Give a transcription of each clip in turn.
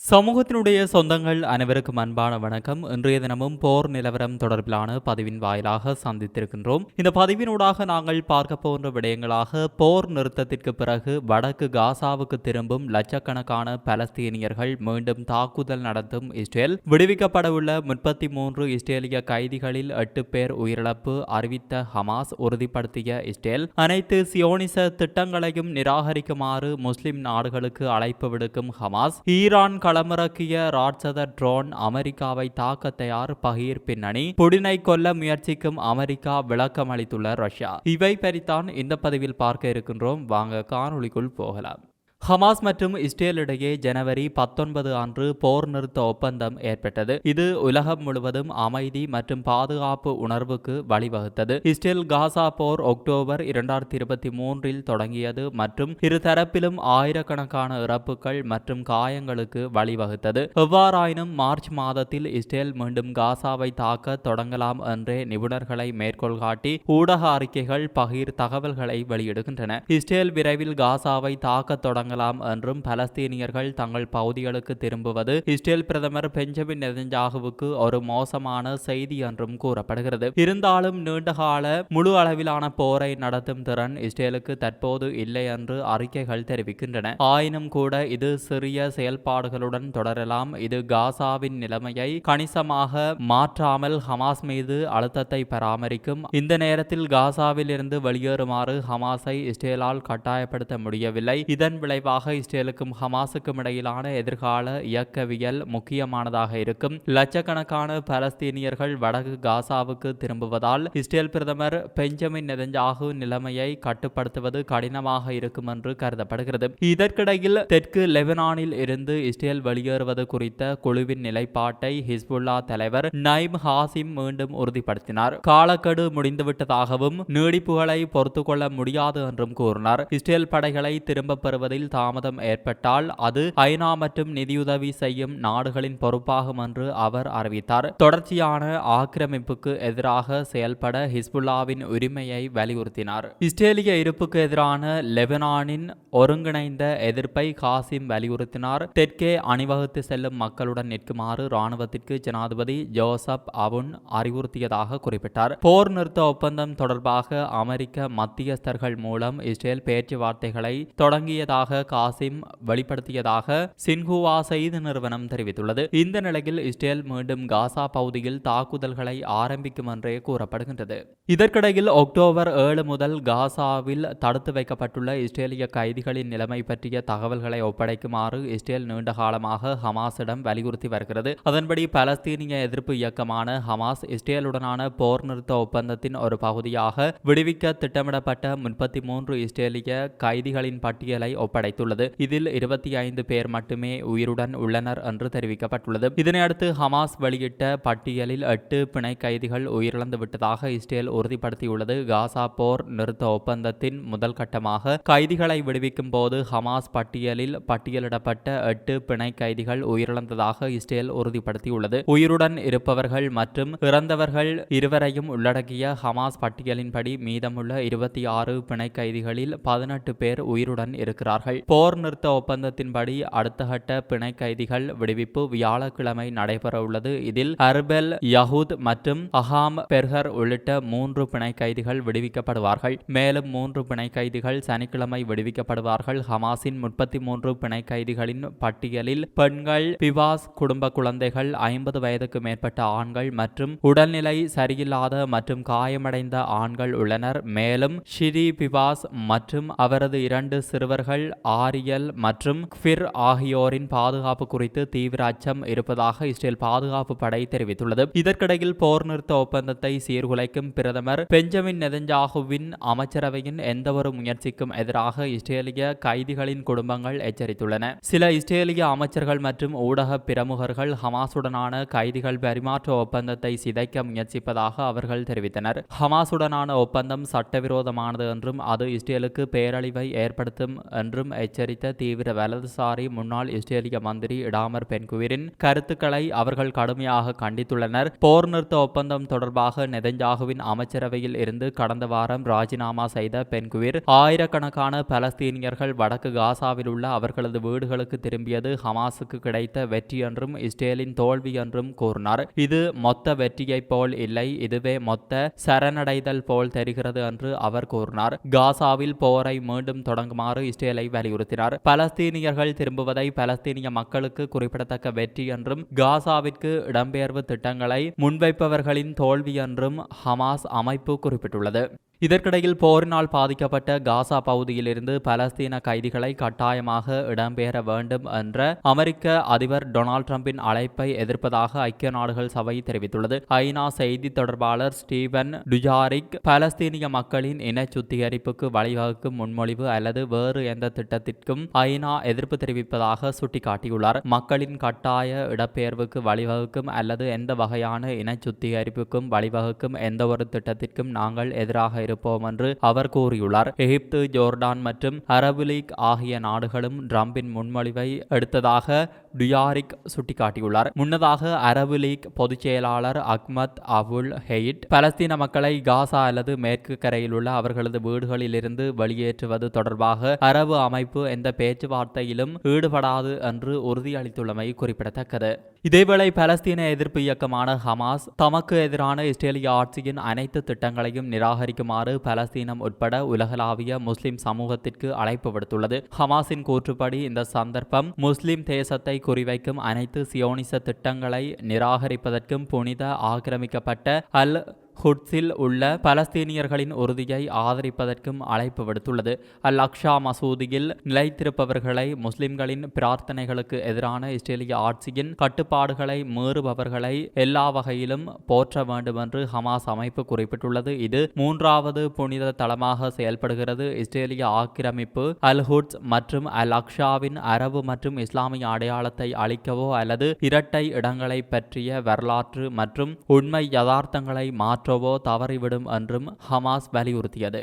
சமூகத்தினுடைய சொந்தங்கள் அனைவருக்கும் அன்பான வணக்கம். இன்றைய தினமும் போர் நிலவரம் தொடர்பிலான பதிவின் வாயிலாக சந்தித்திருக்கின்றோம். இந்த பதிவினூடாக நாங்கள் பார்க்க போன்ற விடயங்களாக போர் நிறுத்தத்திற்கு பிறகு வடக்கு காசாவுக்கு திரும்பும் லட்சக்கணக்கான பலஸ்தீனியர்கள் மீண்டும் தாக்குதல் நடத்தும் இஸ்ரேல் விடுவிக்கப்படவுள்ள முப்பத்தி மூன்று இஸ்ரேலிய கைதிகளில் எட்டு பேர் உயிரிழப்பு அறிவித்த ஹமாஸ் உறுதிப்படுத்திய இஸ்ரேல். அனைத்து சியோனிச திட்டங்களையும் நிராகரிக்குமாறு முஸ்லிம் நாடுகளுக்கு அழைப்பு விடுக்கும் ஹமாஸ் ஈரான் களமிறக்கிய ராட்சத ட்ரோன் அமெரிக்காவை தாக்க தயார் பகீர் பின்னணி புடினை கொல்ல முயற்சிக்கும் அமெரிக்கா விளக்கம் அளித்துள்ள ரஷ்யா. இவை பறித்தான் இந்த பதிவில் பார்க்க இருக்கின்றோம். வாங்க காணொளிக்குள் போகலாம். ஹமாஸ் மற்றும் இஸ்ரேல் இடையே ஜனவரி பத்தொன்பது அன்று போர் நிறுத்த ஒப்பந்தம் ஏற்பட்டது. இது உலகம் முழுவதும் அமைதி மற்றும் பாதுகாப்பு உணர்வுக்கு வழிவகுத்தது. இஸ்ரேல் காசா போர் அக்டோபர் இரண்டாயிரத்தி இருபத்தி மூன்றில் தொடங்கியது மற்றும் இருதரப்பிலும் ஆயிரக்கணக்கான இறப்புகள் மற்றும் காயங்களுக்கு வழிவகுத்தது. எவ்வாறாயினும் மார்ச் மாதத்தில் இஸ்ரேல் மீண்டும் காசாவை தாக்க தொடங்கலாம் என்றே நிபுணர்களை மேற்கோள் காட்டி ஊடக அறிக்கைகள் பகிர் தகவல்களை வெளியிடுகின்றன. இஸ்ரேல் விரைவில் காசாவை தாக்க தொடங்கலாம் என்றும் பலஸ்தீனியர்கள் தங்கள் பகுதிகளுக்கு திரும்புவது இஸ்ரேல் பிரதமர் பெஞ்சமின் நெதஞ்சாகுவுக்கு ஒரு மோசமான செய்தி என்றும் கூறப்படுகிறது. இருந்தாலும் நீண்டகால முழு அளவிலான போரை நடத்தும் திறன் இஸ்ரேலுக்கு தற்போது இல்லை என்று அறிக்கைகள் தெரிவிக்கின்றன. ஆயினும் கூட இது சிறிய செயல்பாடுகளுடன் தொடரலாம். இது காசாவின் நிலைமையை கணிசமாக மாற்றாமல் ஹமாஸ் மீது அழுத்தத்தை பராமரிக்கும். இந்த நேரத்தில் காசாவில் இருந்து வெளியேறுமாறு ஹமாஸை இஸ்ரேலால் கட்டாயப்படுத்த முடியவில்லை. இதன் விளை விளைவாக இஸ்ரேலுக்கும் ஹமாஸுக்கும் இடையிலான எதிர்கால இயக்கவியல் முக்கியமானதாக இருக்கும். லட்சக்கணக்கான பலஸ்தீனியர்கள் வடக்கு காசாவுக்கு திரும்புவதால் இஸ்ரேல் பிரதமர் பெஞ்சமின் நெதஞ்சாகு நிலைமையை கட்டுப்படுத்துவது கடினமாக இருக்கும் என்று கருதப்படுகிறது. இதற்கிடையில் தெற்கு லெபனானில் இருந்து இஸ்ரேல் வெளியேறுவது குறித்த குழுவின் நிலைப்பாட்டை ஹிஸ்புல்லா தலைவர் நைம் ஹாசிம் மீண்டும் உறுதிப்படுத்தினார். காலக்கெடு முடிந்துவிட்டதாகவும் நீடிப்புகளை பொறுத்துக்கொள்ள முடியாது என்றும் கூறினார். இஸ்ரேல் படைகளை திரும்ப பெறுவதில் தாமதம் ஏற்பட்டால் அது ஐநா மற்றும் நிதியுதவி செய்யும் நாடுகளின் பொறுப்பாகும் என்று அவர் அறிவித்தார். தொடர்ச்சியான ஆக்கிரமிப்புக்கு எதிராக செயல்பட ஹிஸ்புல்லாவின் உரிமையை வலியுறுத்தினார். இஸ்ரேலிய இருப்புக்கு எதிரான லெபனானின் ஒருங்கிணைந்த எதிர்ப்பை காசிம் வலியுறுத்தினார். தெற்கே அணிவகுத்து செல்லும் மக்களுடன் நிற்குமாறு ராணுவத்திற்கு ஜனாதிபதி ஜோசப் அவுன் அறிவுறுத்தியதாக குறிப்பிட்டார். போர் நிறுத்த ஒப்பந்தம் தொடர்பாக அமெரிக்க மத்தியஸ்தர்கள் மூலம் இஸ்ரேல் பேச்சுவார்த்தைகளை தொடங்கியதாக காசிம் வெளிப்படுத்தியதாக சின்ஹுவா செய்தி நிறுவனம் தெரிவித்துள்ளது. இந்த நிலையில் இஸ்ரேல் மீண்டும் காசா பகுதியில் தாக்குதல்களை ஆரம்பிக்கும் என்றே கூறப்படுகின்றது. இதற்கிடையில் அக்டோபர் ஏழு முதல் காசாவில் தடுத்து வைக்கப்பட்டுள்ள இஸ்ரேலிய கைதிகளின் நிலைமை பற்றிய தகவல்களை ஒப்படைக்குமாறு இஸ்ரேல் நீண்ட காலமாக ஹமாஸிடம் வலியுறுத்தி வருகிறது. அதன்படி பலஸ்தீனிய எதிர்ப்பு இயக்கமான ஹமாஸ் இஸ்ரேலுடனான போர் நிறுத்த ஒப்பந்தத்தின் ஒரு பகுதியாக விடுவிக்க திட்டமிடப்பட்ட முப்பத்தி மூன்று இஸ்ரேலிய கைதிகளின் பட்டியலை ஒப்படை ஒப்படைத்துள்ளது இதில் இருபத்தி ஐந்து பேர் மட்டுமே உயிருடன் உள்ளனர் என்று தெரிவிக்கப்பட்டுள்ளது. இதனையடுத்து ஹமாஸ் வெளியிட்ட பட்டியலில் எட்டு பிணை கைதிகள் உயிரிழந்து விட்டதாக இஸ்ரேல் உறுதிப்படுத்தியுள்ளது. காசா போர் நிறுத்த ஒப்பந்தத்தின் முதல் கட்டமாக கைதிகளை விடுவிக்கும் போது ஹமாஸ் பட்டியலில் பட்டியலிடப்பட்ட எட்டு பிணை கைதிகள் உயிரிழந்ததாக இஸ்ரேல் உறுதிப்படுத்தியுள்ளது. உயிருடன் இருப்பவர்கள் மற்றும் இறந்தவர்கள் இருவரையும் உள்ளடக்கிய ஹமாஸ் பட்டியலின்படி மீதமுள்ள இருபத்தி ஆறு பிணை கைதிகளில் பதினெட்டு பேர் உயிருடன் இருக்கிறார்கள். போர் நிறுத்த ஒப்பந்தத்தின்படி அடுத்த கட்ட பிணை கைதிகள் விடுவிப்பு வியாழக்கிழமை நடைபெறவுள்ளது. இதில் அர்பெல் யஹூத் மற்றும் அஹாம் பெர்ஹர் உள்ளிட்ட மூன்று பிணை கைதிகள் விடுவிக்கப்படுவார்கள். மேலும் மூன்று பிணை கைதிகள் சனிக்கிழமை விடுவிக்கப்படுவார்கள். ஹமாஸின் முப்பத்தி மூன்று பிணை கைதிகளின் பட்டியலில் பெண்கள் பிவாஸ் குடும்ப குழந்தைகள் ஐம்பது வயதுக்கு மேற்பட்ட ஆண்கள் மற்றும் உடல்நிலை சரியில்லாத மற்றும் காயமடைந்த ஆண்கள் உள்ளனர். மேலும் ஷிரி பிவாஸ் மற்றும் அவரது இரண்டு சிறுவர்கள் ஆரியல் மற்றும் ஃபிர் ஆகியோரின் பாதுகாப்பு குறித்து தீவிர அச்சம் இருப்பதாக இஸ்ரேல் பாதுகாப்பு படை தெரிவித்துள்ளது. இதற்கிடையில் போர் நிறுத்த ஒப்பந்தத்தை சீர்குலைக்கும் பிரதமர் பெஞ்சமின் நெதஞ்சாகுவின் அமைச்சரவையின் எந்தவொரு முயற்சிக்கும் எதிராக இஸ்ரேலிய கைதிகளின் குடும்பங்கள் எச்சரித்துள்ளன. சில இஸ்ரேலிய அமைச்சர்கள் மற்றும் ஊடக பிரமுகர்கள் ஹமாசுடனான கைதிகள் பரிமாற்ற ஒப்பந்தத்தை சிதைக்க முயற்சிப்பதாக அவர்கள் தெரிவித்தனர். ஹமாசுடனான ஒப்பந்தம் சட்டவிரோதமானது என்றும் அது இஸ்ரேலுக்கு பேரழிவை ஏற்படுத்தும் என்றும் எச்சரித்த தீவிர வலதுசாரி முன்னாள் இஸ்ரேலிய மந்திரி இடாமர் பென்குவிரின் கருத்துக்களை அவர்கள் கடுமையாக கண்டித்துள்ளனர். போர் நிறுத்த ஒப்பந்தம் தொடர்பாக நெதஞ்சாகுவின் அமைச்சரவையில் இருந்து கடந்த வாரம் ராஜினாமா செய்த பென்குவிர் ஆயிரக்கணக்கான பலஸ்தீனியர்கள் வடக்கு காசாவில் உள்ள அவர்களது வீடுகளுக்கு திரும்பியது ஹமாஸுக்கு கிடைத்த வெற்றி என்றும் இஸ்ரேலின் தோல்வி என்றும் கூறினார். இது மொத்த வெற்றியைப் போல் இல்லை இதுவே மொத்த சரணடைதல் போல் தெரிகிறது என்று அவர் கூறினார். காசாவில் போரை மீண்டும் தொடங்குமாறு இஸ்ரேலை வலியுறுத்தினார். பலஸ்தீனியர்கள் திரும்புவதை பலஸ்தீனிய மக்களுக்கு குறிப்பிடத்தக்க வெற்றி என்றும் காசாவிற்கு இடம்பெயர்வு திட்டங்களை முன்வைப்பவர்களின் தோல்வி என்றும் ஹமாஸ் அமைப்பு குறிப்பிட்டுள்ளது. இதற்கிடையில் போரினால் பாதிக்கப்பட்ட காசா பகுதியிலிருந்து பலஸ்தீன கைதிகளை கட்டாயமாக இடம்பெயர வேண்டும் என்ற அமெரிக்க அதிபர் டொனால்ட் ட்ரம்பின் அழைப்பை எதிர்ப்பதாக ஐக்கிய நாடுகள் சபை தெரிவித்துள்ளது. ஐநா செய்தி தொடர்பாளர் ஸ்டீவன் டுஜாரிக் பலஸ்தீனிய மக்களின் இன சுத்திகரிப்புக்கு வழிவகுக்கும் முன்மொழிவு அல்லது வேறு எந்த திட்டத்திற்கும் ஐநா எதிர்ப்பு தெரிவிப்பதாக சுட்டிக்காட்டியுள்ளார். மக்களின் கட்டாய இடப்பெயர்வுக்கு வழிவகுக்கும் அல்லது எந்த வகையான இன சுத்திகரிப்புக்கும் வழிவகுக்கும் எந்த ஒரு திட்டத்திற்கும் நாங்கள் எதிராக இருப்போம் என்று அவர் கூறியுள்ளார். எகிப்து ஜோர்டான் மற்றும் அரபு லீக் ஆகிய நாடுகளும் டிரம்பின் முன்மொழிவை எடுத்ததாக டுயாரிக் சுட்டிக்காட்டியுள்ளார். முன்னதாக அரபு லீக் பொதுச் செயலாளர் அக்மத் அபுல் ஹெயிட் பலஸ்தீன மக்களை காசா அல்லது மேற்கு கரையில் உள்ள அவர்களது வீடுகளிலிருந்து வெளியேற்றுவது தொடர்பாக அரபு அமைப்பு எந்த பேச்சுவார்த்தையிலும் ஈடுபடாது என்று உறுதியளித்துள்ளமை குறிப்பிடத்தக்கது. இதேவேளை பலஸ்தீன எதிர்ப்பு இயக்கமான ஹமாஸ் தமக்கு எதிரான இஸ்ரேலிய ஆட்சியின் அனைத்து திட்டங்களையும் நிராகரிக்குமாறு பலஸ்தீனம் உட்பட உலகளாவிய முஸ்லிம் சமூகத்திற்கு அழைப்பு விடுத்துள்ளது. ஹமாஸின் கூற்றுப்படி இந்த சந்தர்ப்பம் முஸ்லிம் தேசத்தை குறிவைக்கும் அனைத்து சியோனிச திட்டங்களை நிராகரிப்பதற்கும் புனித ஆக்கிரமிக்கப்பட்ட அல் ஹுட்ஸில் உள்ள பலஸ்தீனியர்களின் உறுதியை ஆதரிப்பதற்கும் அழைப்பு விடுத்துள்ளது. அல் அக்ஷா மசூதியில் நிலைத்திருப்பவர்களை முஸ்லிம்களின் பிரார்த்தனைகளுக்கு எதிரான இஸ்ரேலிய ஆட்சியின் கட்டுப்பாடுகளை மீறுபவர்களை எல்லா வகையிலும் போற்ற வேண்டும் என்று ஹமாஸ் அமைப்பு குறிப்பிட்டுள்ளது. இது மூன்றாவது புனித தளமாக செயல்படுகிறது. இஸ்ரேலிய ஆக்கிரமிப்பு அல் ஹுட்ஸ் மற்றும் அல் அக்ஷாவின் அரபு மற்றும் இஸ்லாமிய அடையாளத்தை அளிக்கவோ அல்லது இரட்டை இடங்களை பற்றிய வரலாற்று மற்றும் உண்மை யதார்த்தங்களை மாற்ற மாற்றவோ தவறிவிடும் என்றும் ஹமாஸ் வலியுறுத்தியது.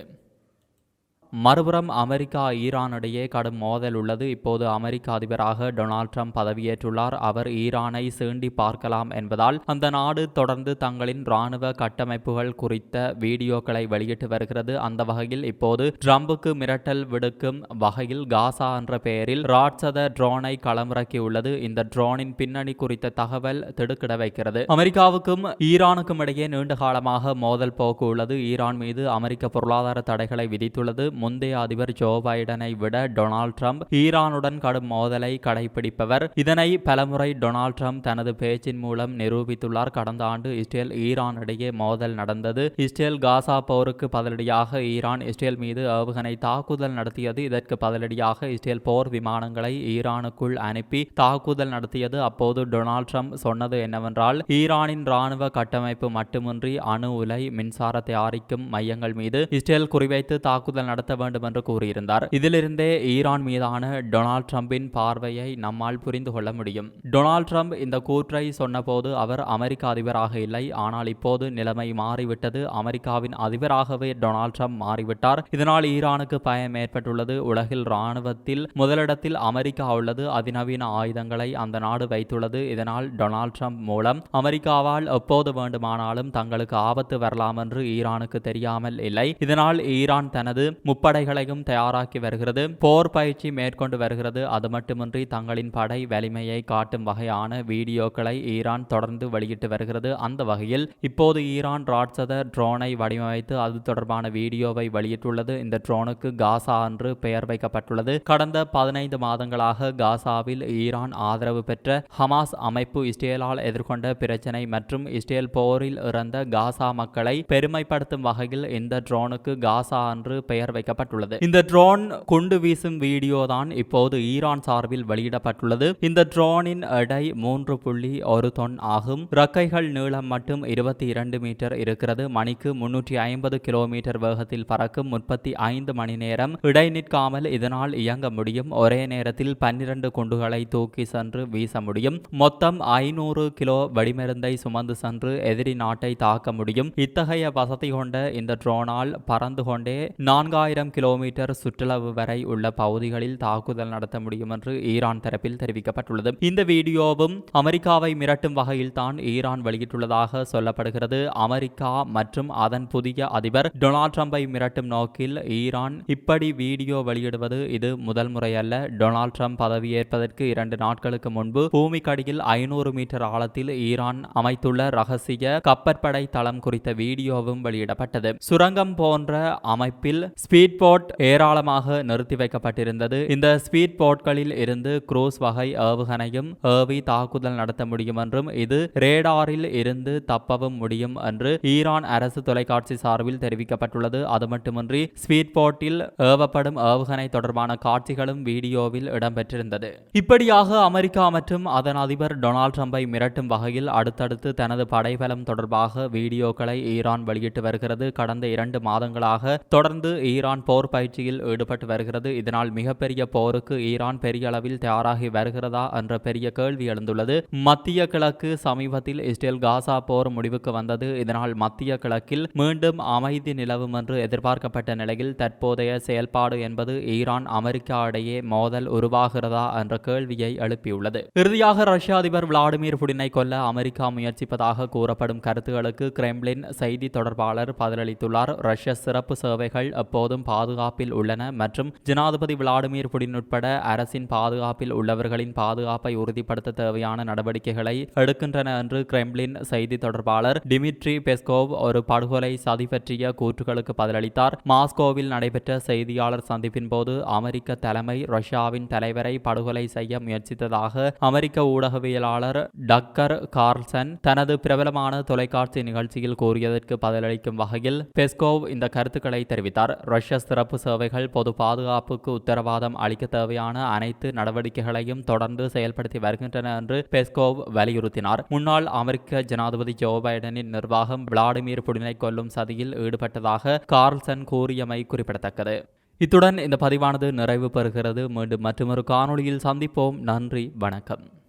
மறுபுறம் அமெரிக்கா ஈரான் இடையே கடும் மோதல் உள்ளது. இப்போது அமெரிக்க அதிபராக டொனால்ட் ட்ரம்ப் பதவியேற்றுள்ளார். அவர் ஈரானை சீண்டி பார்க்கலாம் என்பதால் அந்த நாடு தொடர்ந்து தங்களின் ராணுவ கட்டமைப்புகள் குறித்த வீடியோக்களை வெளியிட்டு வருகிறது. அந்த வகையில் இப்போது ட்ரம்புக்கு மிரட்டல் விடுக்கும் வகையில் காசா என்ற பெயரில் ராட்சத ட்ரோனை களமிறக்கியுள்ளது. இந்த ட்ரோனின் பின்னணி குறித்த தகவல் திடுக்கிட வைக்கிறது. அமெரிக்காவுக்கும் ஈரானுக்கும் இடையே நீண்ட காலமாக மோதல் போக்கு உள்ளது. ஈரான் மீது அமெரிக்க பொருளாதார தடைகளை விதித்துள்ளது. முந்தைய அதிபர் ஜோ பைடனை விட டொனால்ட் ட்ரம்ப் ஈரானுடன் கடும் மோதலை கடைபிடிப்பவர் இதனை பலமுறை டொனால்ட் ட்ரம்ப் தனது பேச்சின் மூலம் நிரூபித்துள்ளார். கடந்த ஆண்டு இஸ்ரேல் ஈரான் இடையே மோதல் நடந்தது. இஸ்ரேல் காசா போருக்கு பதிலடியாக ஈரான் இஸ்ரேல் மீது ஏவுகணை தாக்குதல் நடத்தியது. இதற்கு பதிலடியாக இஸ்ரேல் போர் விமானங்களை ஈரானுக்குள் அனுப்பி தாக்குதல் நடத்தியது. அப்போது டொனால்ட் ட்ரம்ப் சொன்னது என்னவென்றால் ஈரானின் ராணுவ கட்டமைப்பு மட்டுமின்றி அணு உலை மின்சார தயாரிக்கும் மையங்கள் மீது இஸ்ரேல் குறிவைத்து தாக்குதல் நடத்த நடத்த வேண்டும் என்று கூறியிருந்தார். இதிலிருந்தே ஈரான் மீதான டொனால்ட் ட்ரம்பின் பார்வையை நம்மால் புரிந்து கொள்ள முடியும். டொனால்ட் ட்ரம்ப் இந்த கூற்றை சொன்னபோது அவர் அமெரிக்க அதிபராக இல்லை. ஆனால் இப்போது நிலைமை மாறிவிட்டது. அமெரிக்காவின் அதிபராகவே டொனால்ட் ட்ரம்ப் மாறிவிட்டார். இதனால் ஈரானுக்கு பயம் ஏற்பட்டுள்ளது. உலகில் ராணுவத்தில் முதலிடத்தில் அமெரிக்கா உள்ளது. அதிநவீன ஆயுதங்களை அந்த நாடு வைத்துள்ளது. இதனால் டொனால்ட் ட்ரம்ப் மூலம் அமெரிக்காவால் எப்போது வேண்டுமானாலும் தங்களுக்கு ஆபத்து வரலாம் என்று ஈரானுக்கு தெரியாமல் இல்லை. இதனால் ஈரான் தனது முப்படைகளையும் தயாராக்கி வருகிறது. போர் பயிற்சி மேற்கொண்டு வருகிறது. அது மட்டுமின்றி தங்களின் படை வலிமையை காட்டும் வகையான வீடியோக்களை ஈரான் தொடர்ந்து வெளியிட்டு வருகிறது. அந்த வகையில் இப்போது ஈரான் ராட்சத ட்ரோனை வடிவமைத்து அது தொடர்பான வீடியோவை வெளியிட்டுள்ளது. இந்த ட்ரோனுக்கு காசா என்று பெயர் வைக்கப்பட்டுள்ளது. கடந்த பதினைந்து மாதங்களாக காசாவில் ஈரான் ஆதரவு பெற்ற ஹமாஸ் அமைப்பு இஸ்ரேலால் எதிர்கொண்ட பிரச்சினை மற்றும் இஸ்ரேல் போரில் இறந்த காசா மக்களை பெருமைப்படுத்தும் வகையில் இந்த ட்ரோனுக்கு காசா என்று பெயர் வைக்கப்பட்டுள்ளது. இந்த ட்ரோன் குண்டு வீசும் வீடியோ தான் இப்போது ஈரான் சார்பில் வெளியிடப்பட்டுள்ளது. இந்த ட்ரோனின் எடை மூன்று புள்ளி ஒரு தொன் ஆகும். ரக்கைகள் நீளம் மட்டும் இருபத்தி இரண்டு மீட்டர் இருக்கிறது. மணிக்கு முன்னூற்றி ஐம்பது கிலோமீட்டர் வேகத்தில் பறக்கும் முப்பத்தி ஐந்து மணி நேரம். இடை நிற்காமல் இதனால் இயங்க முடியும். ஒரே நேரத்தில் பன்னிரண்டு குண்டுகளை தூக்கி சென்று வீச முடியும். மொத்தம் ஐநூறு கிலோ வெடிமருந்தை சுமந்து சென்று எதிரி நாட்டை தாக்க முடியும். இத்தகைய வசதி கொண்ட இந்த ட்ரோனால் பறந்து கொண்டே நான்காயிரம் மூவாயிரம் கிலோமீட்டர் சுற்றளவு வரை உள்ள பகுதிகளில் தாக்குதல் நடத்த முடியும் என்று ஈரான் தரப்பில் தெரிவிக்கப்பட்டுள்ளது. இந்த வீடியோவும் அமெரிக்காவை மிரட்டும் வகையில் தான் ஈரான் வெளியிட்டுள்ளதாக சொல்லப்படுகிறது. அமெரிக்கா மற்றும் அதன் புதிய அதிபர் டொனால்ட் ட்ரம்பை மிரட்டும் நோக்கில் ஈரான் இப்படி வீடியோ வெளியிடுவது இது முதல் முறையல்ல. டொனால்ட் ட்ரம்ப் பதவியேற்பதற்கு இரண்டு நாட்களுக்கு முன்பு பூமிக்கடியில் ஐநூறு மீட்டர் ஆழத்தில் ஈரான் அமைத்துள்ள ரகசிய கப்பற்படை தளம் குறித்த வீடியோவும் வெளியிடப்பட்டது. சுரங்கம் போன்ற அமைப்பில் ஸ்பீ ஸ்பீட் போட் ஏராளமாக நிறுத்தி வைக்கப்பட்டிருந்தது. இந்த ஸ்பீட் போட்களில் இருந்து குரூஸ் வகை ஏவுகணையும் ஏவி தாக்குதல் நடத்த முடியும் என்றும் இது ரேடாரில் இருந்து தப்பவும் முடியும் என்று ஈரான் அரசு தொலைக்காட்சி சார்பில் தெரிவிக்கப்பட்டுள்ளது. அது மட்டுமின்றி ஸ்வீட் போட்டில் ஏவப்படும் ஏவுகணை தொடர்பான காட்சிகளும் வீடியோவில் இடம்பெற்றிருந்தது. இப்படியாக அமெரிக்கா மற்றும் அதன் அதிபர் டொனால்ட் ட்ரம்பை மிரட்டும் வகையில் அடுத்தடுத்து தனது படைபலம் தொடர்பாக வீடியோக்களை ஈரான் வெளியிட்டு வருகிறது. கடந்த இரண்டு மாதங்களாக தொடர்ந்து ஈரான் போர் பயிற்சியில் ஈடுபட்டு வருகிறது. இதனால் மிகப்பெரிய போருக்கு ஈரான் பெரிய அளவில் தயாராகி வருகிறதா என்ற பெரிய கேள்வி எழுந்துள்ளது. மத்திய கிழக்கு சமீபத்தில் இஸ்ரேல் காசா போர் முடிவுக்கு வந்தது. இதனால் மத்திய கிழக்கில் மீண்டும் அமைதி நிலவும் என்று எதிர்பார்க்கப்பட்ட நிலையில் தற்போதைய செயல்பாடு என்பது ஈரான் அமெரிக்கா இடையே மோதல் உருவாகிறதா என்ற கேள்வியை எழுப்பியுள்ளது. இறுதியாக ரஷ்ய அதிபர் விளாடிமிர் புடினை கொல்ல அமெரிக்கா முயற்சிப்பதாக கூறப்படும் கருத்துகளுக்கு கிரெம்ளின் செய்தி தொடர்பாளர் பதிலளித்துள்ளார். ரஷ்ய சிறப்பு சேவைகள் எப்போதும் பாதுகாப்பில் உள்ளன மற்றும் ஜனாதிபதி விளாடிமிர் புடின் உட்பட அரசின் பாதுகாப்பில் உள்ளவர்களின் பாதுகாப்பை உறுதிப்படுத்த தேவையான நடவடிக்கைகளை எடுக்கின்றன என்று கிரெம்ளின் செய்தி தொடர்பாளர் டிமிட்ரி பெஸ்கோவ் ஒரு படுகொலை சதி பற்றிய கூற்றுகளுக்கு பதிலளித்தார். மாஸ்கோவில் நடைபெற்ற செய்தியாளர் சந்திப்பின் போது அமெரிக்க தலைமை ரஷ்யாவின் தலைவரை படுகொலை செய்ய முயற்சித்ததாக அமெரிக்க ஊடகவியலாளர் டக்கர் கார்ல்சன் தனது பிரபலமான தொலைக்காட்சி நிகழ்ச்சியில் கூறியதற்கு பதிலளிக்கும் வகையில் பெஸ்கோவ் இந்த கருத்துக்களை தெரிவித்தார். ரஷ்ய சிறப்பு சேவைகள் பொது பாதுகாப்புக்கு உத்தரவாதம் அளிக்க தேவையான அனைத்து நடவடிக்கைகளையும் தொடர்ந்து செயல்படுத்தி வருகின்றன என்று பெஸ்கோவ் வலியுறுத்தினார். முன்னாள் அமெரிக்க ஜனாதிபதி ஜோ பைடனின் நிர்வாகம் விளாடிமிர் புடினை கொல்லும் சதியில் ஈடுபட்டதாக கார்ல்சன் கூறியமை குறிப்பிடத்தக்கது. இத்துடன் இந்த பதிவானது நிறைவு பெறுகிறது. மீண்டும் மற்றொரு காணொளியில் சந்திப்போம். நன்றி வணக்கம்.